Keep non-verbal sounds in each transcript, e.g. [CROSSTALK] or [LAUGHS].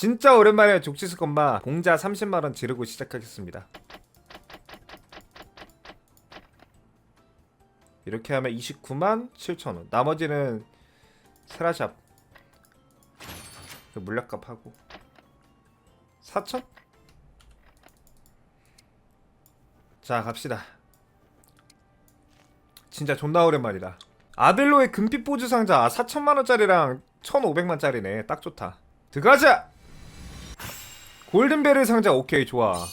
진짜 오랜만에 족치스 건마 공자 30만원 지르고 시작하겠습니다. 이렇게 하면 29만 7천원. 나머지는 세라샵. 그 물약값 하고. 4천? 자 갑시다. 진짜 존나 오랜만이다. 아벨로의 금빛 보조 상자. 4천만원짜리랑 1500만짜리네. 딱 좋다. 들어가자 골든베리 상자 오케이 좋아.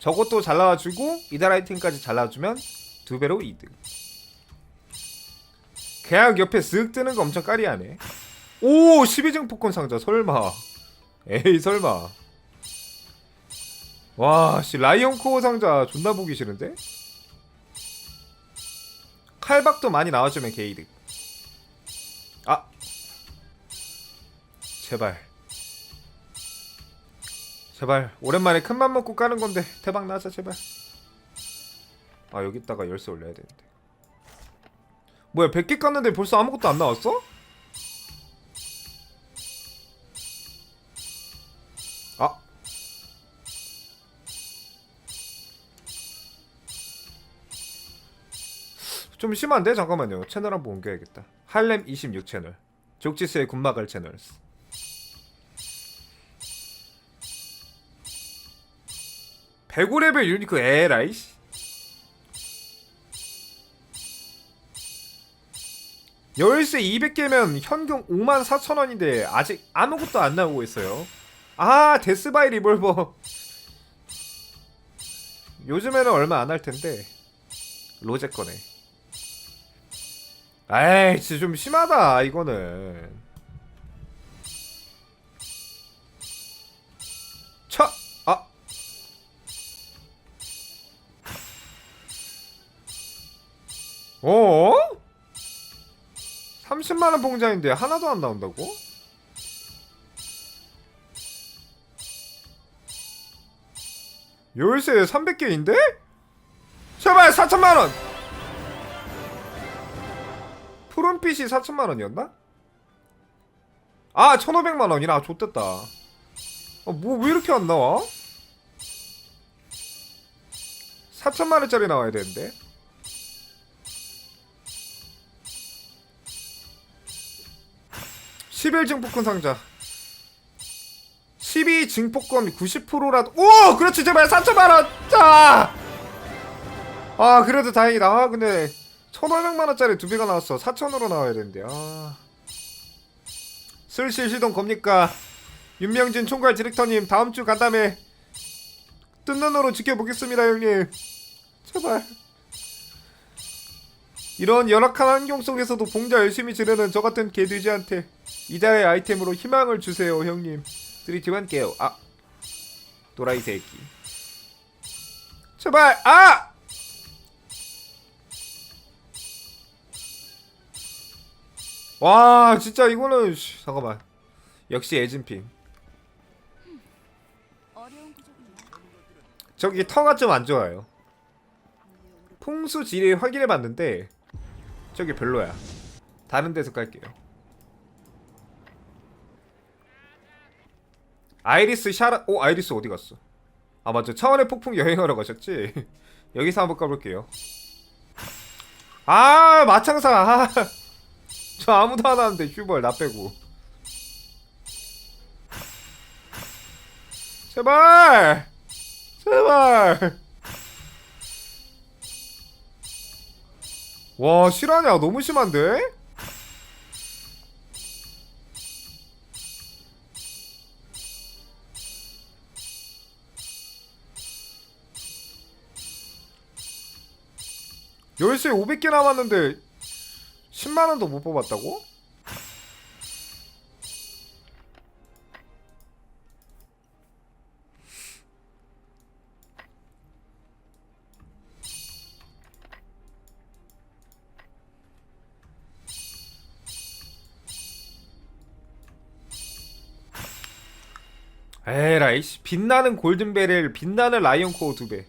저것도 잘 나와주고 이달 아이템까지 잘 나와주면 두 배로 이득. 계약 옆에 쓱 뜨는 거 엄청 까리하네. 오 12등 폭권 상자 설마. 에이 설마. 와씨 라이언 코어 상자 존나 보기 싫은데? 칼박도 많이 나와주면 게이득. 아. 제발 제발 오랜만에 큰맘 먹고 까는 건데 대박 나자 제발. 아 여기다가 열쇠 올려야 되는데. 뭐야 100개 깠는데 벌써 아무것도 안 나왔어? 아. 좀 심한데? 잠깐만요. 채널 한번 옮겨야겠다. 할렘 26 채널. 족지스의 군마갈 채널 (105레벨) 유니크 에라이 씨 열쇠 200개면 현금 5만 4천 원인데 아직 아무것도 안 나오고 있어요. 아 데스바이 리볼버. 요즘에는 얼마 안 할 텐데 로제 거네. 에이 진짜 좀 심하다 이거는. 어? 30만원 봉장인데 하나도 안 나온다고? 열쇠 300개인데? 제발 4천만원! 푸른빛이 4천만원이었나? 아 1500만원이나 좋댔다 아, 뭐왜 이렇게 안 나와? 4천만원짜리 나와야 되는데 11 증폭권 상자. 12 증폭권 90%라도 오! 그렇지 제발 3천만원! 자! 아 그래도 다행이다. 아 근데 1500만원짜리 두 배가 나왔어. 4천으로 나와야 되는데. 아. 슬슬 시동 겁니까? 윤명진 총괄 디렉터님 다음주 간담회 뜬 눈으로 지켜보겠습니다 형님. 제발. 이런 열악한 환경 속에서도 봉자 열심히 지르는 저 같은 개돼지한테 이자의 아이템으로 희망을 주세요 형님. 3, 2, 1 깨요. 아. 또라이 새끼. 제발! 아! 와 진짜 이거는 씨, 잠깐만. 역시 에진핑. 저기 터가 좀 안 좋아요. 풍수 질이 확인해 봤는데 저기 별로야. 다른 데서 깔게요 아이리스 샤라 오 아이리스 어디 갔어? 아 맞죠 차원의 폭풍 여행하러 가셨지? [LAUGHS] 여기서 한번 까볼게요. 아 마창사. 아, [LAUGHS] 저 아무도 안 하는데 휴벌 나 빼고. 제발! 제발! 와 실화냐? 너무 심한데? 열쇠 500개 남았는데 10만원도 못 뽑았다고? 에라이 씨 빛나는 골든베릴 빛나는 라이언 코어 두배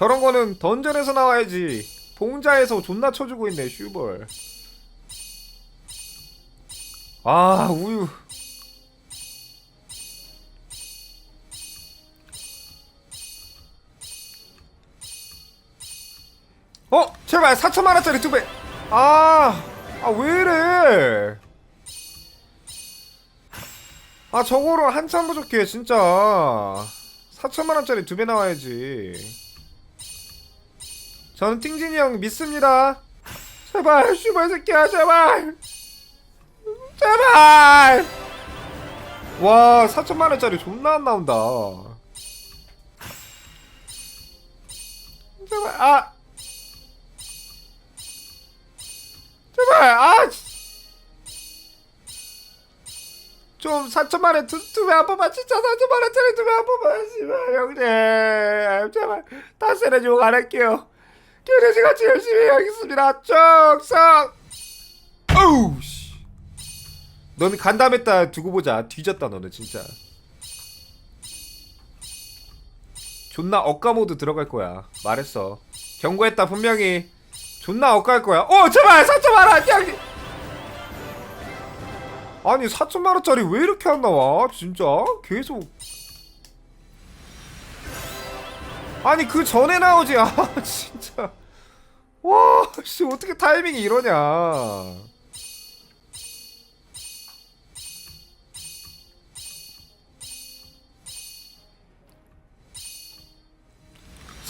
저런 거는 던전에서 나와야지. 봉자에서 존나 쳐주고 있네 슈벌. 아 우유. 어? 제발 4천만원짜리 두배. 아, 아 왜이래? 아 저거로 한참 부족해 진짜. 4천만원짜리 두 배 나와야지. 저는 팅진이 형 믿습니다. 제발 슈발 새끼야 제발! 제발! 와 4천만 원짜리 존나 안 나온다. 제발 아! 제발 아! 씨. 좀 4천만 원 두배 한 번만 진짜 4천만 원짜리 두배 한 번만 씨발 형님. 제발 다스는 욕안 할게요 교대지 같이 열심히 하겠습니다. 쭉성 어우 씨. 너는 간담했다 두고 보자. 뒤졌다 너는 진짜. 존나 억까 모드 들어갈 거야. 말했어. 경고했다 분명히. 존나 억까할 거야. 어 제발 4천만 원 양이 아니 4천만 원짜리 왜 이렇게 안 나와? 진짜? 계속 아니 그 전에 나오지. 아 [LAUGHS] 진짜. 와씨 어떻게 타이밍이 이러냐.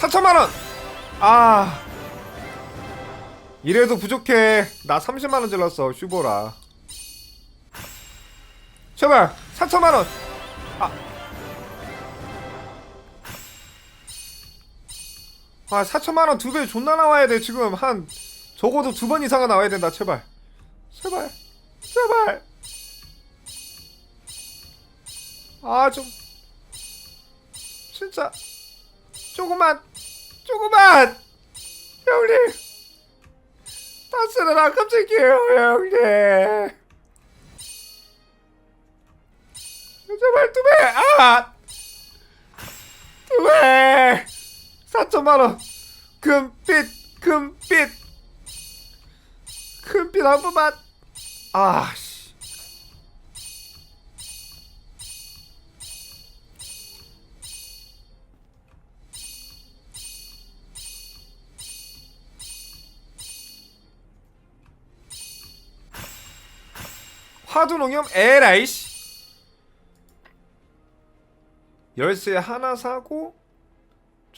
4천만 원! 아. 이래도 부족해. 나 30만 원 질렀어. 슈보라. 제발 4천만 원. 아. 아 4천만 원 두 배 존나 나와야 돼 지금. 한 적어도 두 번 이상은 나와야 된다 제발. 제발. 제발. 아 좀. 진짜. 조금만. 조금만. 형님. 다스는 안 깜짝이에요 형님. 제발 두 배! 아! 두 배! 4천만 원. 금빛, 금빛, 금빛 한 번만. 아, 씨. 화두농염 에라이씨. 열쇠 하나 사고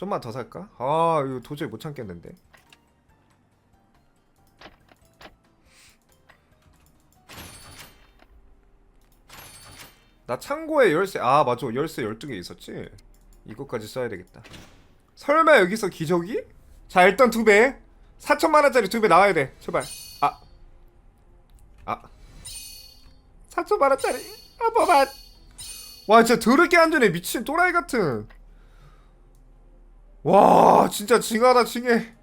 좀만 더 살까? 아 이거 도저히 못 참겠는데. 나 창고에 열쇠 아 맞아. 열쇠 12개 있었지? 이것까지 써야 되겠다. 설마 여기서 기적이? 자 일단 두배. 4천만원짜리 두 배 나와야 돼. 제발. 아. 아. 4천만원짜리. 한 번만 와 진짜 더럽게 안 되네. 미친 또라이 같은 와 진짜 징하다 징해.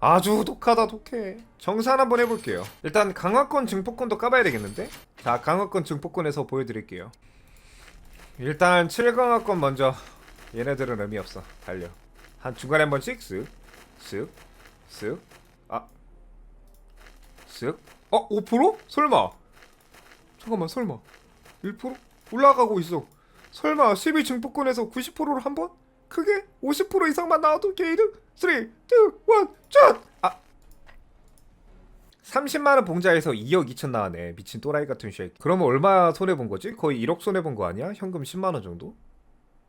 아주 독하다 독해. 정산 한번 해볼게요. 일단 강화권 증폭권도 까봐야 되겠는데? 자 강화권 증폭권에서 보여드릴게요. 일단 7강화권 먼저. 얘네들은 의미 없어. 달려. 한 중간에 한 번 씩 쓱쓱쓱아. 쓱 어? 5%? 설마. 잠깐만 설마. 1%? 올라가고 있어. 설마 12 증폭권에서 90%를 한 번? 크게 50% 이상만 나와도 게이드 3, 2, 1, cut! 아 30만 원 봉자에서 2억 2천 나왔네. 미친 또라이 같은 쉐이크. 그러면 얼마 손해 본 거지? 거의 1억 손해 본 거 아니야? 현금 10만 원 정도?